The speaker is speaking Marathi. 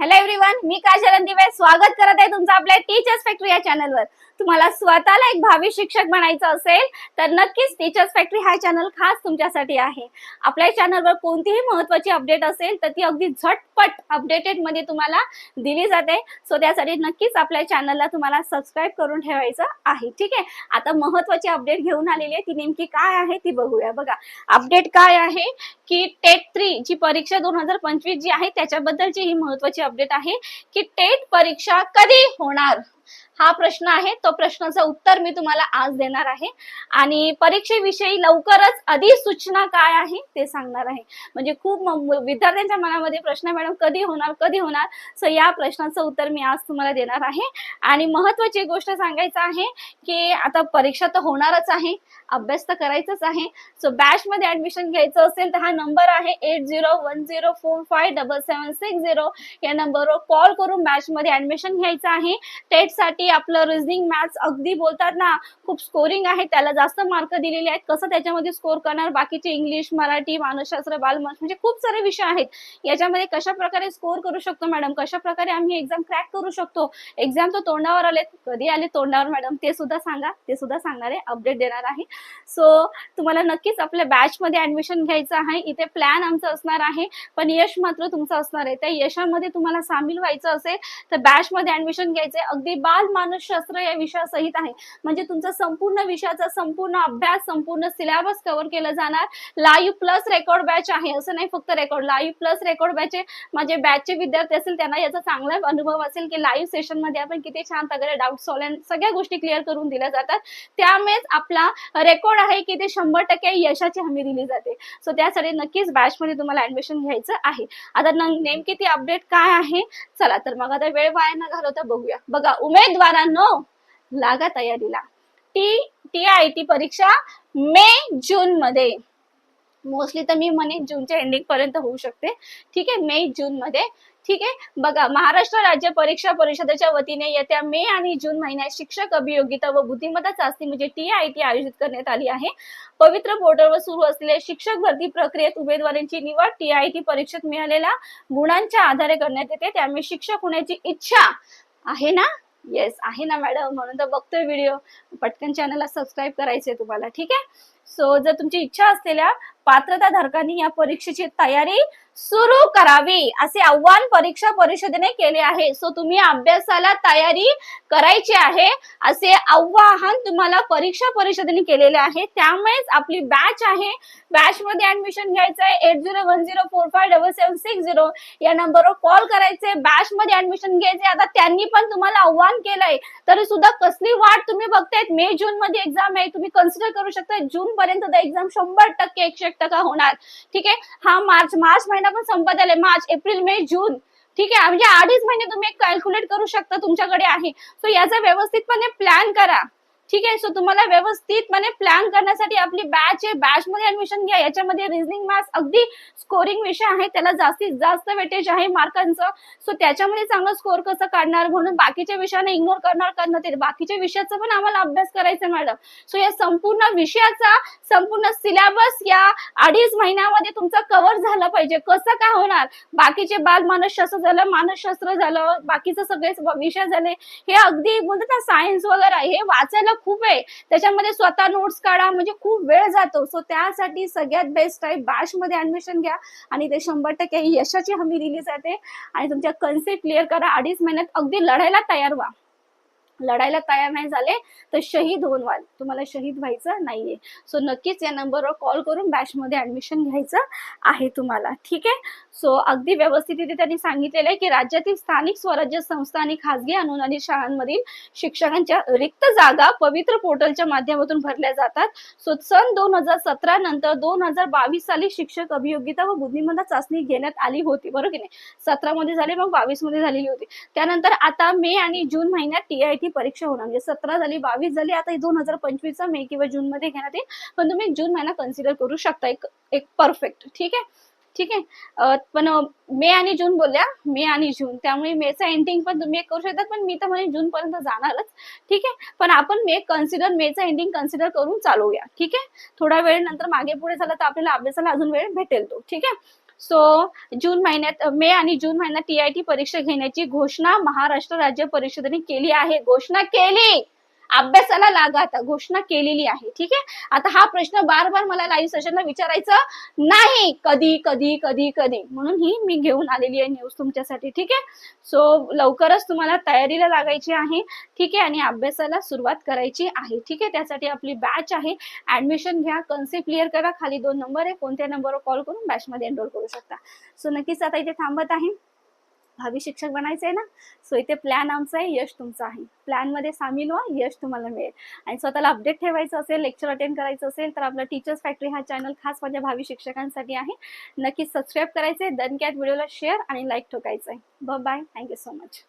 हॅलो एव्हरीवन मी काजल दिवे स्वागत करत आहे तुमचं आपल्या टीचर्स फॅक्टरी या चॅनलवर तुम्हाला स्वतःला एक भावी शिक्षक बनायचं असेल तर नक्कीच टीचर्स फॅक्टरी हा चॅनल खास तुमच्यासाठी आहे. आपल्या चॅनलवर कोणतीही महत्वाची अपडेट असेल तर ती अगदी झटपट अपडेटेडमध्ये तुम्हाला दिली जाते. सो त्यासाठी नक्कीच आपल्या चॅनलला तुम्हाला सबस्क्राईब करून ठेवायचं आहे. ठीक आहे? आता महत्वाची अपडेट घेऊन आलेली आहे. ती नेमकी काय आहे ती बघूया. बघा अपडेट काय आहे की टेट थ्री जी परीक्षा दोन हजार पंचवीस जी आहे त्याच्याबद्दलची ही महत्वाची अपडेट आहे की टेट परीक्षा कधी होणार? हा प्रश्न आहे. तो प्रश्नाचं उत्तर मी तुम्हाला आज देणार आहे. आणि परीक्षेविषयी लवकरच अधिसूचना काय आहे ते सांगणार आहे. म्हणजे खूप विद्यार्थ्यांच्या मनामध्ये प्रश्न मॅडम कधी होणार कधी होणार? सो या प्रश्नाचं उत्तर मी आज तुम्हाला देणार आहे. आणि महत्वाची गोष्ट सांगायचं आहे की आता परीक्षा तर होणारच आहे. अभ्यास तर करायचाच आहे. सो बॅच मध्ये ऍडमिशन घ्यायचं असेल तर हा नंबर आहे eight zero one zero four five double seven six zero या नंबरवर कॉल करून बॅच मध्ये ऍडमिशन घ्यायचं आहे. टेट साठी आपलं रिझनिंग मॅथ्स अगदी बोलतात ना खूप स्कोरिंग आहे त्याला जास्त मार्क दिलेले आहेत. कसं त्याच्यामध्ये स्कोर करणार? बाकीचे इंग्लिश मराठी मानसशास्त्र बालमन म्हणजे खूप सारे विषय आहेत. याच्यामध्ये कशा प्रकारे स्कोर करू शकतो मॅडम कशा प्रकारे आम्ही एक्झाम क्रॅक करू शकतो? एक्झाम तर तोंडावर आले. कधी आले तोंडावर मॅडम ते सुद्धा सांगा. ते सुद्धा सांगणार आहे अपडेट देणार आहे. सो तुम्हाला नक्कीच आपल्या बॅचमध्ये ऍडमिशन घ्यायचं आहे. इथे प्लॅन आमचं असणार आहे. पण यश मात्र तुमचं असणार आहे. त्या यशामध्ये तुम्हाला सामील व्हायचं असेल तर बॅचमध्ये ऍडमिशन घ्यायचं अगदी बाल मानसशास्त्र या विषयासहित आहे. म्हणजे तुमचा संपूर्ण विषयाचा संपूर्ण अभ्यास संपूर्ण सिलेबस कव्हर केलं जाणार. लाईव्ह प्लस रेकॉर्ड बॅच आहे. असं नाही फक्त record live plus record batch आहे माझे बॅचचे विद्यार्थी असेल त्यांना याचा चांगला अनुभव असेल की लाईव्ह सेशनमध्ये आपण किती छान प्रकारे डाऊट सॉल्व सगळ्या गोष्टी क्लिअर करून दिल्या जातात. त्यामुळेच आपला रेकॉर्ड आहे की ते शंभर टक्के यशाची हमी दिली जाते. सो त्यासाठी नक्कीच बॅच मध्ये तुम्हाला ऍडमिशन घ्यायचं आहे. आता नेमकी ती अपडेट काय आहे? चला तर मग आता वेळ वाया न घालवता बघूया. बघा उमेदवारांनो लागा तयारीला टी टी आय टी परीक्षा मे जून मध्ये. मोस्टली तर मी म्हणे जूनच्या एंडिंग पर्यंत होऊ शकते. ठीक आहे मे जून मध्ये. ठीक आहे बघा महाराष्ट्र राज्य परीक्षा परिषदेच्या वतीने येत्या मे आणि जून महिन्यात शिक्षक अभियोगिता व बुद्धिमत्ता चाचणी म्हणजे टी आय टी आयोजित करण्यात आली आहे. पवित्र पोर्टलवर सुरू असलेल्या शिक्षक भरती प्रक्रियेत उमेदवारांची निवड टी आय टी परीक्षेत मिळालेल्या गुणांच्या आधारे करण्यात येते. त्यामुळे शिक्षक होण्याची इच्छा आहे ना? येस आहे ना मॅडम म्हणून तर बघतोय व्हिडिओ पटकन चॅनलला सबस्क्राईब करायचे तुम्हाला ठीक आहे? सो जर तुमची इच्छा असलेल्या पात्रता धारकांनी या परीक्षेची तयारी सुरू करावी असे आव्हान परीक्षा परिषदेने केले आहे. सो तुम्ही अभ्यासाला तयारी करायची आहे असे आव्हान तुम्हाला परीक्षा परिषदेने केलेले आहे. त्यामुळेच आपली बॅच आहे. बॅच मध्ये ऍडमिशन घ्यायचं आहे. Eight zero one zero four five double seven six zero या नंबरवर कॉल करायचे. बॅच मध्ये ऍडमिशन घ्यायचे. आता त्यांनी पण तुम्हाला आव्हान केलंय. तरी सुद्धा कसली वाट तुम्ही बघतायत? मे जून मध्ये एक्झाम आहे. तुम्ही कन्सिडर करू शकता जून पर्यंत एक्झाम शंभर टक्के एकशे टक्का होणार. ठीक आहे? हा मार्च मार्च महिना पण संपत आलाय. March April May June. ठीक आहे? म्हणजे अडीच महिने तुम्ही कॅल्क्युलेट करू शकता तुमच्याकडे आहे. सो याचा व्यवस्थितपणे प्लॅन करा. ठीक आहे सो तुम्हाला व्यवस्थितपणे प्लॅन करण्यासाठी आपली बॅच आहे. बॅच मध्ये ऍडमिशन घ्या. याच्यामध्ये रिझनिंग मॅथ्स अगदी स्कोरिंग विषय आहे. त्याला जास्तीत जास्त वेटेज आहे मार्कांचं सो त्याच्यामध्ये चांगलं स्कोर कसं काढणार म्हणून बाकीच्या विषयाने इग्नोर करणार करणार ते बाकीच्या विषयाचा पण आम्हाला अभ्यास करायचा मॅडम सो या संपूर्ण विषयाचा संपूर्ण सिलेबस या अडीच महिन्यामध्ये तुमचा कव्हर झाला पाहिजे. कसं काय होणार? बाकीचे बाल मानसशास्त्र झालं मानसशास्त्र झालं बाकीचं सगळे विषय झाले. हे अगदी बोलतात ना सायन्स वगैरे हे वाचायला खूप आहे. त्याच्यामध्ये स्वतः नोट्स काढा म्हणजे खूप वेळ जातो. सो त्यासाठी सगळ्यात बेस्ट आहे बॅच मध्ये ऍडमिशन घ्या. आणि ते शंभर टक्के यशाची हमी दिली जाते. आणि तुमच्या कन्सेप्ट क्लिअर करा. अडीच महिन्यात अगदी लढायला तयार व्हा. लढायला तयार नाही झाले तर शहीद होऊन व्हाल तुम्हाला शहीद व्हायचं नाहीये. सो नक्कीच या नंबरवर कॉल करून बॅचमध्ये ऍडमिशन घ्यायचं आहे तुम्हाला. ठीक आहे? सो अगदी व्यवस्थित इथे त्यांनी सांगितलेलं आहे की राज्यातील स्थानिक स्वराज्य संस्था आणि खासगी अनुदानित शाळांमधील शिक्षकांच्या रिक्त जागा पवित्र पोर्टलच्या माध्यमातून भरल्या जातात. सो सन दोन हजार सतरा नंतर दोन हजार बावीस साली शिक्षक अभियोगिता व बुद्धिमत्ता चाचणी घेण्यात आली होती. बरोबर की नाही? सतरा मध्ये झाली मग बावीसमध्ये झालेली होती. त्यानंतर आता मे आणि जून महिन्यात टी आय ती टीआयटी परीक्षा होणार. म्हणजे सतरा झाली बावीस झाली आता दोन हजार पंचवीसचा मे किंवा जून मध्ये घेण्यात येईल पण तुम्ही जून महिना कन्सिडर करू शकता. एक एक परफेक्ट ठीक आहे? ठीक आहे? पण मे आणि जून बोलल्या. मे आणि जून. त्यामुळे मेचा एंडिंग पण तुम्ही करू शकता. पण मी तर म्हणजे जून पर्यंत जाणारच. ठीक आहे? पण आपण मे कन्सिडर मेचा एंडिंग कन्सिडर करून चालवूया ठीक आहे? थोडा वेळ नंतर मागे पुढे झाला तर आपल्याला अभ्यासाला अजून वेळ भेटेल तो. ठीक आहे? सो जून महिन्यात मे आणि जून महिन्यात टी आय टी परीक्षा घेण्याची घोषणा महाराष्ट्र राज्य परिषदेने केली आहे. घोषणा केली! अभ्यासाला लागा आता घोषणा केलेली आहे. ठीक आहे? आता हा प्रश्न बार बार मला लाईव्ह सेशनला विचारायचा नाही. कधी कधी कधी कधी. म्हणून ही मी घेऊन आलेली आहे न्यूज तुमच्यासाठी. ठीक आहे? सो लवकरच तुम्हाला तयारीला लागायची आहे. ठीक आहे? आणि अभ्यासाला सुरुवात करायची आहे. ठीक आहे? त्यासाठी आपली बॅच आहे. ऍडमिशन घ्या. कन्सेप्ट क्लिअर करा. खाली दोन नंबर आहे. कोणत्या नंबरवर कॉल करून बॅचमध्ये एनरोल करू शकता. सो नक्कीच आता इथे थांबत आहे. भावी शिक्षक बनायचं आहे ना सो इथे प्लॅन आमचा आहे यश तुमचं आहे. प्लॅनमध्ये सामील व्हा यश तुम्हाला मिळेल. आणि स्वतःला अपडेट ठेवायचं असेल लेक्चर अटेंड करायचं असेल तर आपला टीचर्स फॅक्टरी हा चॅनल खास माझ्या भावी शिक्षकांसाठी आहे. नक्कीच सबस्क्राईब करायचं दन कॅट व्हिडिओला शेअर आणि लाईक ठोकायचं आहे ब बाय थँक्यू सो मच